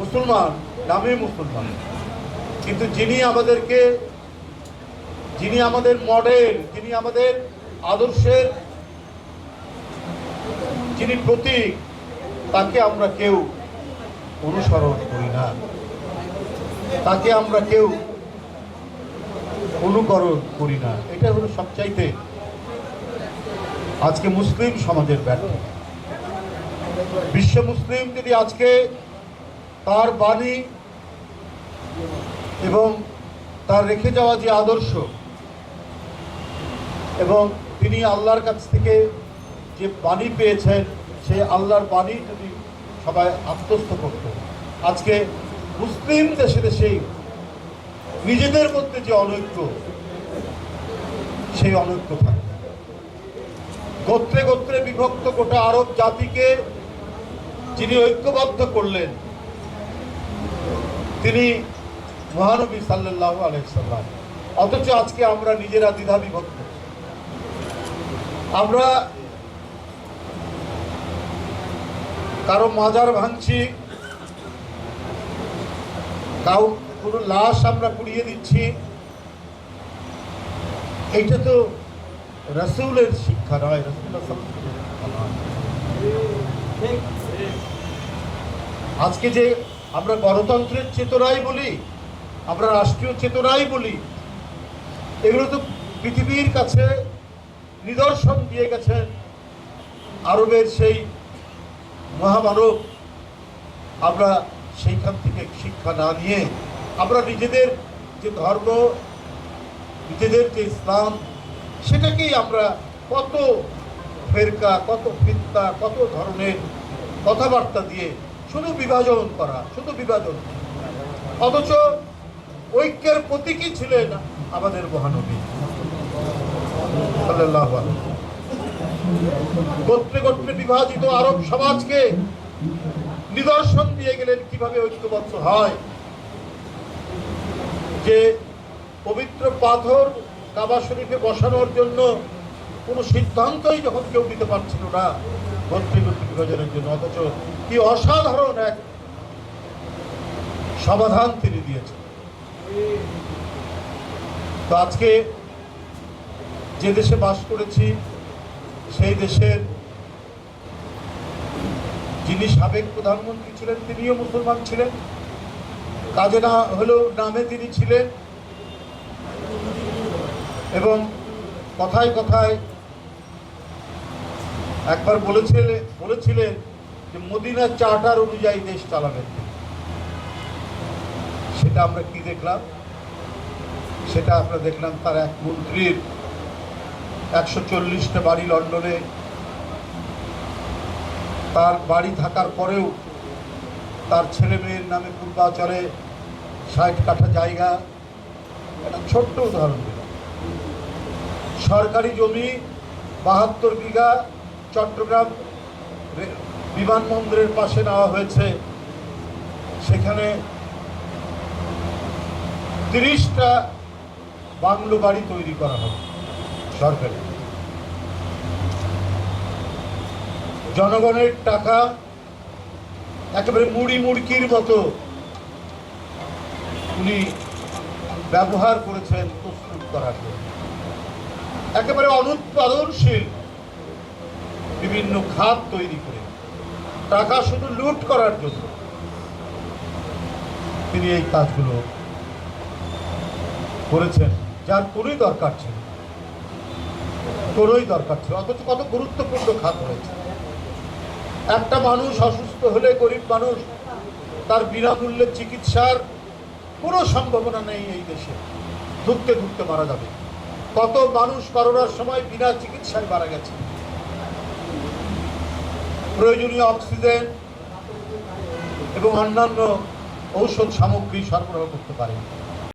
মুসলমান, নামে মুসলমান। কিন্তু যিনি আমাদেরকে, যিনি আমাদের মডেল যিনি আমাদের আদর্শের, যিনি প্রতীক, তাকে আমরা কেউ অনুসরণ করি না। তাকে আমরা কেউ অনুকরণ করি না। এটা হলো সবচাইতে আজকে মুসলিম সমাজের ব্যর্থ বিশ্ব মুসলিম যদি আজকে তার বাণী এবং তার রেখে যাওয়া যে আদর্শ এবং তিনি আল্লাহর কাছ থেকে যে বাণী পেয়েছেন, সেই আল্লাহর বাণী যদি সবাই আত্মস্থ করত। আজকে মুসলিম দেশে দেশেই নিজেদের মধ্যে যে অনৈক্য, সেই অনৈক্য থাকে। গোত্রে গোত্রে বিভক্ত গোটা আরব জাতিকে যিনি ঐক্যবদ্ধ করলেন তিনি মহানবী সাল্লাহ আলাইসাল্লাম অথচ আজকে আমরা নিজেরা দ্বিধা বিভক্ত আমরা কারও মাজার ভাঙছি, কাউ কোনো লাশ আমরা পুড়িয়ে দিচ্ছি, এইটা তো রসুলের শিক্ষা নয় নয়। আজকে যে আমরা গণতন্ত্রের চেতনাই বলি, আমরা রাষ্ট্রীয় চেতনাই বলি। এগুলো তো পৃথিবীর কাছে নিদর্শন দিয়ে গেছেন আরবের সেই মহামানব। আমরা সেইখান থেকে শিক্ষা না নিয়ে আমরা নিজেদের যে ধর্ম, নিজেদের যে ইসলাম, সেটাকেই আমরা কত ফেরকা, কত ফিতনা, কত ধরনের কথাবার্তা দিয়ে শুধু বিভাজন করা, শুধু বিভাজন। অথচ ঐক্যের প্রতীকই ছিলেন আমাদের মহানবী। গোত্রে গোত্রে বিভাজিত আরব সমাজকে নিদর্শন দিয়ে গেলেন কীভাবে ঐক্যবদ্ধ হয়। যে পবিত্র পাথর কাবা শরীফে বসানোর জন্য কোনো সিদ্ধান্তই যখন কেউ নিতে পারছিল না গোত্রে বিভাজনের জন্য, অথচ কি অসাধারণ এক সমাধান তিনি দিয়েছেন। তো আজকে যে দেশে বাস করেছি, সেই দেশের যিনি সাবেক প্রধানমন্ত্রী ছিলেন, তিনিও মুসলমান ছিলেন। কাজে না হলেও নামে তিনি ছিলেন। এবং কথায় কথায় একবার বলেছিলেন বলেছিলেন যে মদিনার চার্টার অনুযায়ী দেশ চালাবেন সেটা আমরা কি দেখলাম? সেটা আমরা দেখলাম তার এক মন্ত্রীর একশো চল্লিশটা বাড়ি লন্ডনে। তার বাড়ি থাকার পরেও তার ছেলে মেয়ের নামে পূর্বাচলে ষাট কাঠা জায়গা। একটা ছোট্ট উদাহরণ সরকারি জমি বাহাত্তর বিঘা চট্টগ্রাম বিমানবন্দরের পাশে নেওয়া হয়েছে। সেখানে তিরিশটা বাংলো বাড়ি তৈরি করা হবে সরকারি জনগণের টাকা একেবারে মুড়ি মুড়কির মতো উনি ব্যবহার করেছেন প্রস্তুত করার জন্য। একেবারে অনুৎপাদনশীল বিভিন্ন খাত তৈরি করে। টাকা শুধু লুট করার জন্য তিনি এই কাজগুলো করেছেন, যার কোনোই দরকার ছিল কোনোই দরকার ছিল অথচ কত গুরুত্বপূর্ণ খাত রয়েছে। একটা মানুষ অসুস্থ হলে, গরিব মানুষ, তার বিনামূল্যে চিকিৎসার কোনো সম্ভাবনা নেই এই দেশে। ধুকতে ধুকতে মারা যাবে। কত মানুষ করোনার সময় বিনা চিকিৎসায় মারা গেছে। প্রয়োজনীয় অক্সিজেন এবং অন্যান্য ঔষধ সামগ্রী সরবরাহ করতে পারে।